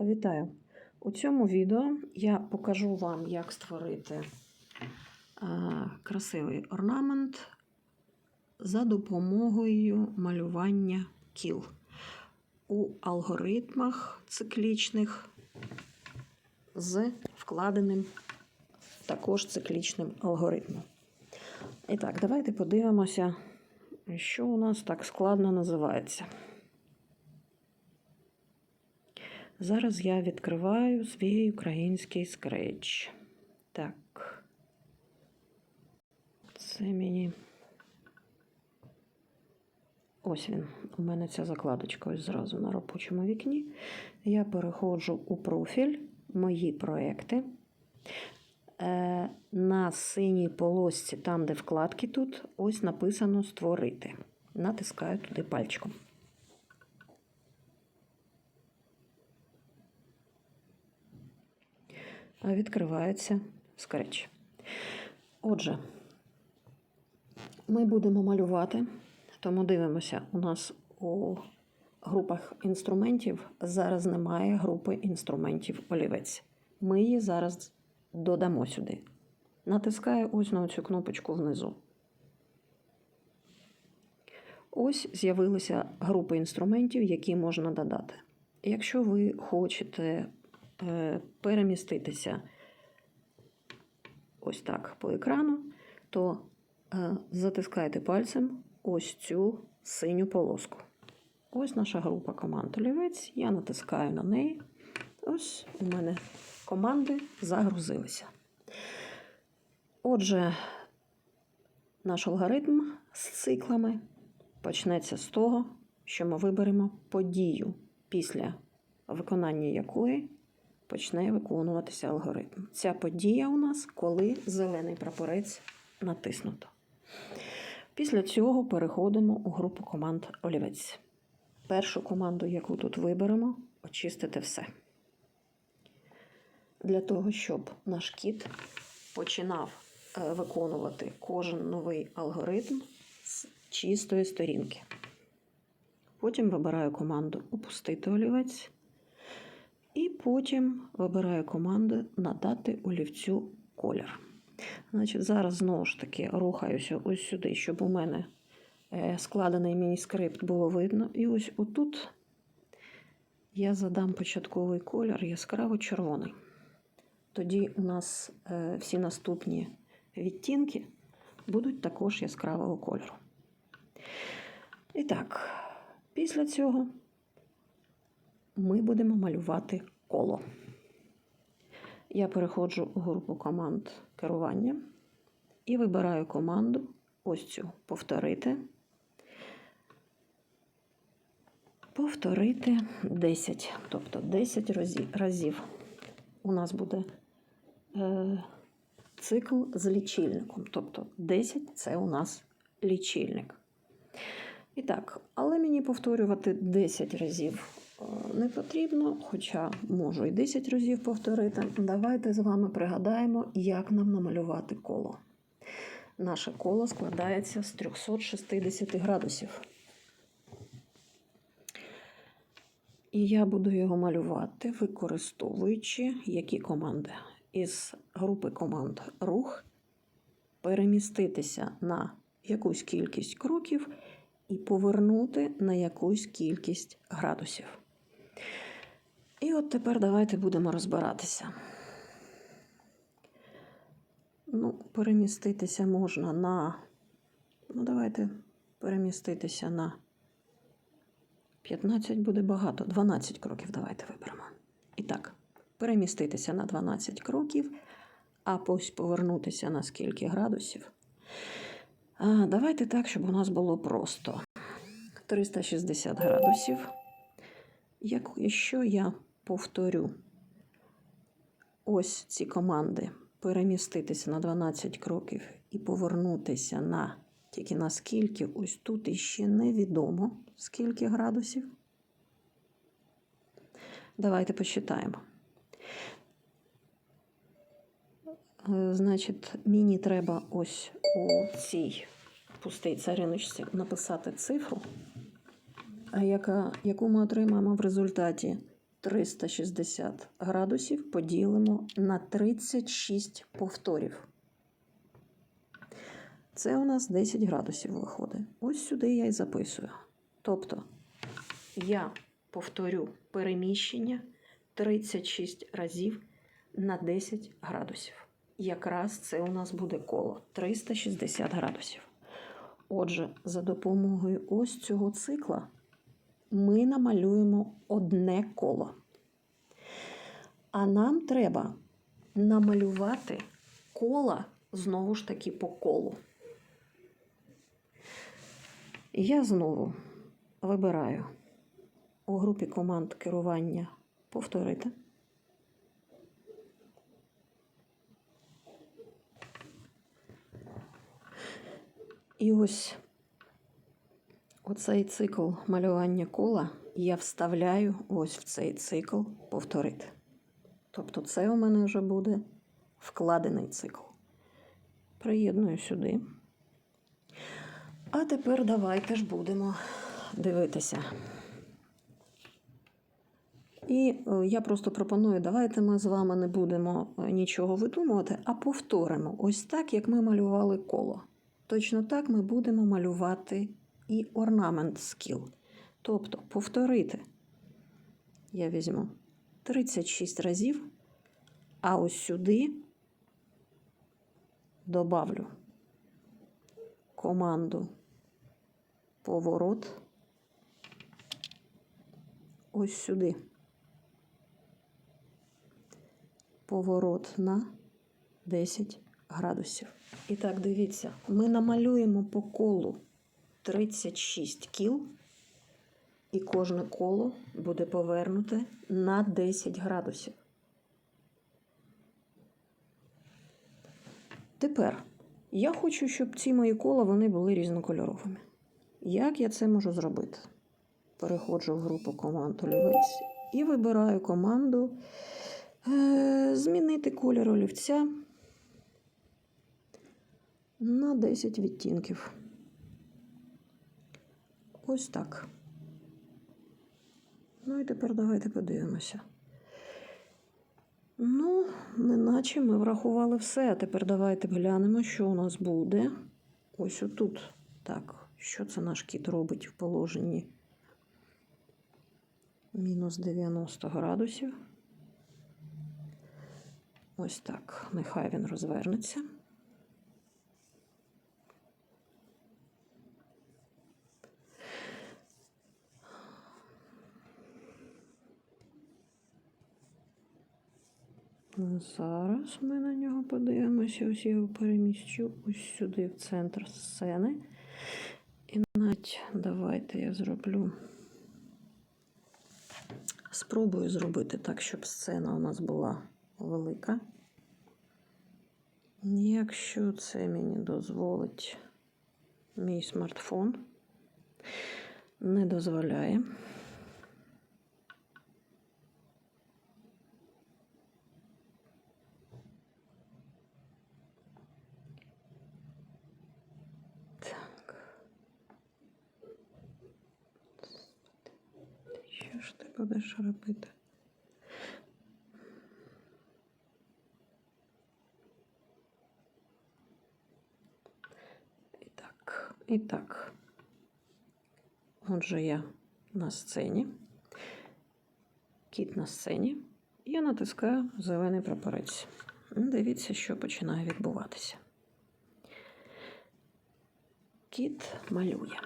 Вітаю! У цьому відео я покажу вам, як створити красивий орнамент за допомогою малювання кіл у алгоритмах циклічних з вкладеним також циклічним алгоритмом. І так, давайте подивимося, що у нас так складно називається. Зараз я відкриваю свій український скретч. Так. Це мені. Ось він. У мене ця закладочка ось зразу на робочому вікні. Я переходжу у профіль, мої проекти. Е, на синій полосці, там, де вкладки тут, ось написано Створити. Натискаю туди пальчиком. Відкривається Scratch. Отже, ми будемо малювати, тому дивимося, у нас у групах інструментів зараз немає групи інструментів олівець. Ми її зараз додамо сюди. Натискаю ось на цю кнопочку внизу. Ось з'явилися групи інструментів, які можна додати. Якщо ви хочете переміститися ось так по екрану, то е, затискайте пальцем ось цю синю полоску. Ось наша група команд олівець. Я натискаю на неї. Ось у мене команди загрузилися. Отже, наш алгоритм з циклами почнеться з того, що ми виберемо подію, після виконання якої почне виконуватися алгоритм. Ця подія у нас, коли зелений прапорець натиснуто. Після цього переходимо у групу команд олівець. Першу команду, яку тут виберемо, очистити все. Для того, щоб наш кіт починав е, виконувати кожен новий алгоритм з чистої сторінки. Потім вибираю команду Опустити олівець. І потім вибираю команду Надати олівцю колір. Значить, Зараз знову ж таки рухаюся ось сюди, щоб у мене е, складений мініскрипт було видно. І ось отут я задам початковий колір яскраво червоний. Тоді у нас е, всі наступні відтінки будуть також яскравого кольору. І так, після цього ми будемо малювати коло. Я переходжу у групу команд керування і вибираю команду ось цю повторити. Повторити 10, тобто 10 разів. У нас буде е, цикл з лічильником. Тобто 10 це у нас лічильник. І так, але мені повторювати 10 разів не потрібно, хоча можу і 10 разів повторити. Давайте з вами пригадаємо, як нам намалювати коло. Наше коло складається з 360 градусів. І я буду його малювати, використовуючи які команди. Із групи команд рух переміститися на якусь кількість кроків і повернути на якусь кількість градусів. І от тепер давайте будемо розбиратися. Ну, переміститися можна на. Ну, давайте переміститися на 15 буде багато. 12 кроків давайте виберемо. І так, переміститися на 12 кроків, а ось повернутися на скільки градусів. А, Давайте так, щоб у нас було просто 360 градусів. Якщо я повторю ось ці команди, переміститися на 12 кроків і повернутися на тільки на скільки, ось тут іще невідомо, скільки градусів. Давайте посчитаємо. Е, Значить, мені треба ось у цій пустій цариночці написати цифру, яка, яку ми отримаємо в результаті 360 градусів поділимо на 36 повторів. Це у нас 10 градусів виходить. Ось сюди я і записую. Тобто я повторю переміщення 36 разів на 10 градусів. Якраз це у нас буде коло 360 градусів. Отже, за допомогою ось цього цикла ми намалюємо одне коло. А нам треба намалювати кола знову ж таки по колу. Я знову вибираю у групі команд керування повторити. І ось оцей цикл малювання кола я вставляю ось в цей цикл повторити. Тобто це у мене вже буде вкладений цикл. Приєдную сюди. А тепер давайте ж будемо дивитися. І е, я просто пропоную, давайте ми з вами не будемо е, нічого видумувати, а повторимо ось так, як ми малювали коло. Точно так ми будемо малювати і орнамент скіл. Тобто повторити я візьму 36 разів, а ось сюди добавлю команду поворот ось сюди. Поворот на 10 градусів. І так, дивіться, ми намалюємо по колу 36 кіл, і кожне коло буде повернуте на 10 градусів. Тепер я хочу, щоб ці мої кола вони були різнокольоровими. Як я це можу зробити? Переходжу в групу команд олівець і вибираю команду е, змінити колір олівця на 10 відтінків. Ось так. Ну і тепер давайте подивимося. Ну, неначе ми врахували все. А тепер давайте глянемо, що у нас буде. Ось отут. Так, що це наш кіт робить в положенні мінус 90 градусів. Ось так. Нехай він розвернеться. Зараз ми на нього подивимося. Ось я його переміщу ось сюди, в центр сцени. І навіть давайте я зроблю. Спробую зробити так, щоб сцена у нас була велика. Якщо це мені дозволить мій смартфон, не дозволяє. Так. Що ж ти будеш робити? І так, і так. Отже, я на сцені. Кіт на сцені. Я натискаю зелений прапорець. Дивіться, що починає відбуватися. Кіт малює.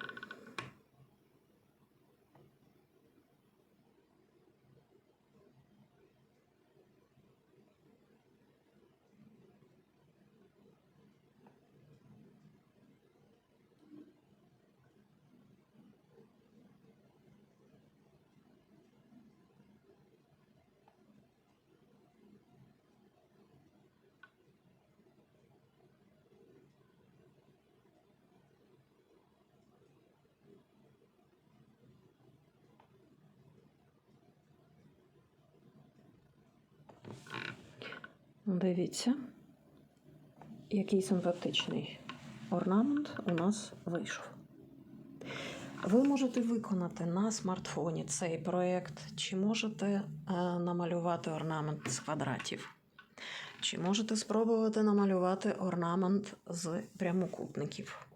Дивіться, який симпатичний орнамент у нас вийшов. Ви можете виконати на смартфоні цей проєкт, чи можете е, намалювати орнамент з квадратів, чи можете спробувати намалювати орнамент з прямокутників.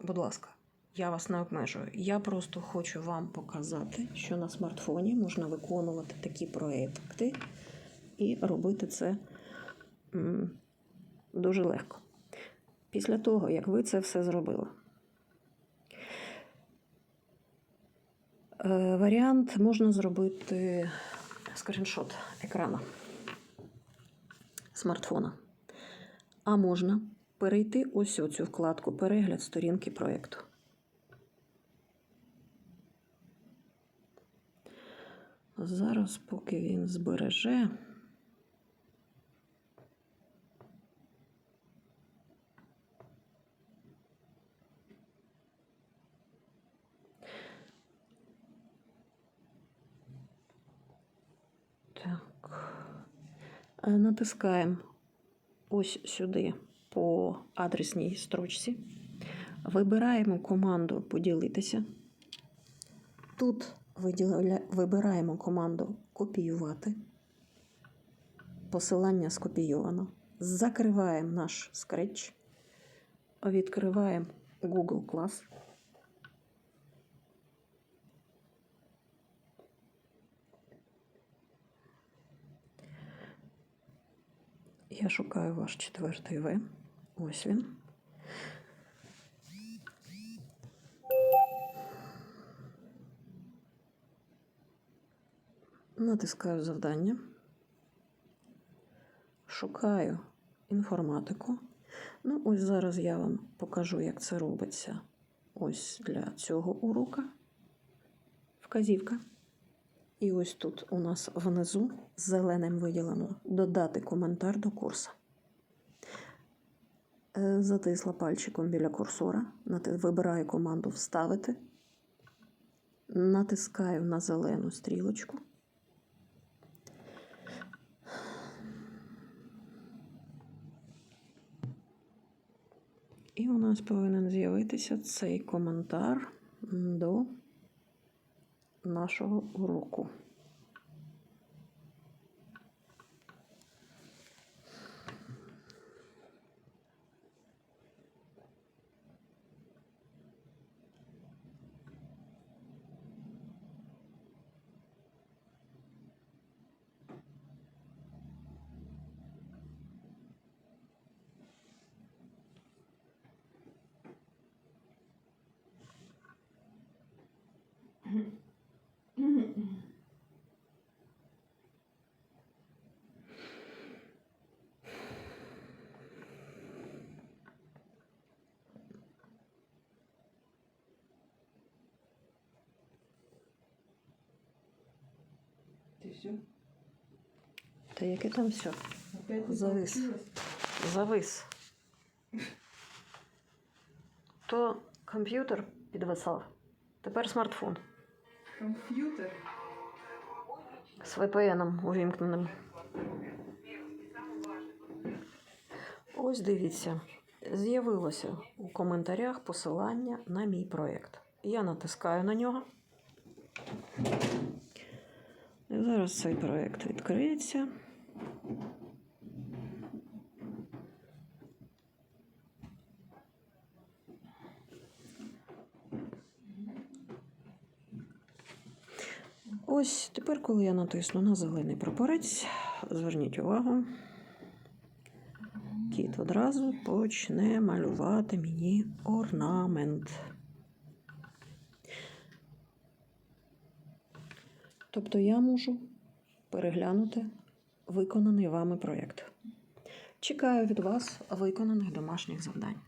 Будь ласка, я вас не обмежую. Я просто хочу вам показати, що на смартфоні можна виконувати такі проєкти і робити це дуже легко. Після того, як ви це все зробили. Е, Варіант можна зробити скріншот екрану смартфона. А можна перейти ось у цю вкладку Перегляд сторінки проєкту. Зараз, поки він збереже. Так. Е, Натискаємо ось сюди по адресній строчці. Вибираємо команду Поділитися. Тут вибираємо команду Копіювати. Посилання скопійовано. Закриваємо наш скретч. Відкриваємо Google Class. Я шукаю ваш четвертий В. Ось він. Натискаю завдання. Шукаю інформатику. Ну, ось зараз я вам покажу, як це робиться. Ось для цього урока. Вказівка. І ось тут у нас внизу зеленим виділено додати коментар до курсу. Е, Затисла пальчиком біля курсора, вибираю команду Вставити, натискаю на зелену стрілочку. І у нас повинен з'явитися цей коментар до нашого уроку. Все? Та яке там все? Опять Завис. Завис. То комп'ютер підвисав, тепер смартфон Компьютер. з VPN увімкненим. Ось дивіться, з'явилося у коментарях посилання на мій проєкт. Я натискаю на нього. Зараз цей проєкт відкриється. Ось тепер, коли я натисну на зелений прапорець, зверніть увагу, кіт одразу почне малювати мені орнамент. Тобто я можу переглянути виконаний вами проєкт. Чекаю від вас виконаних домашніх завдань.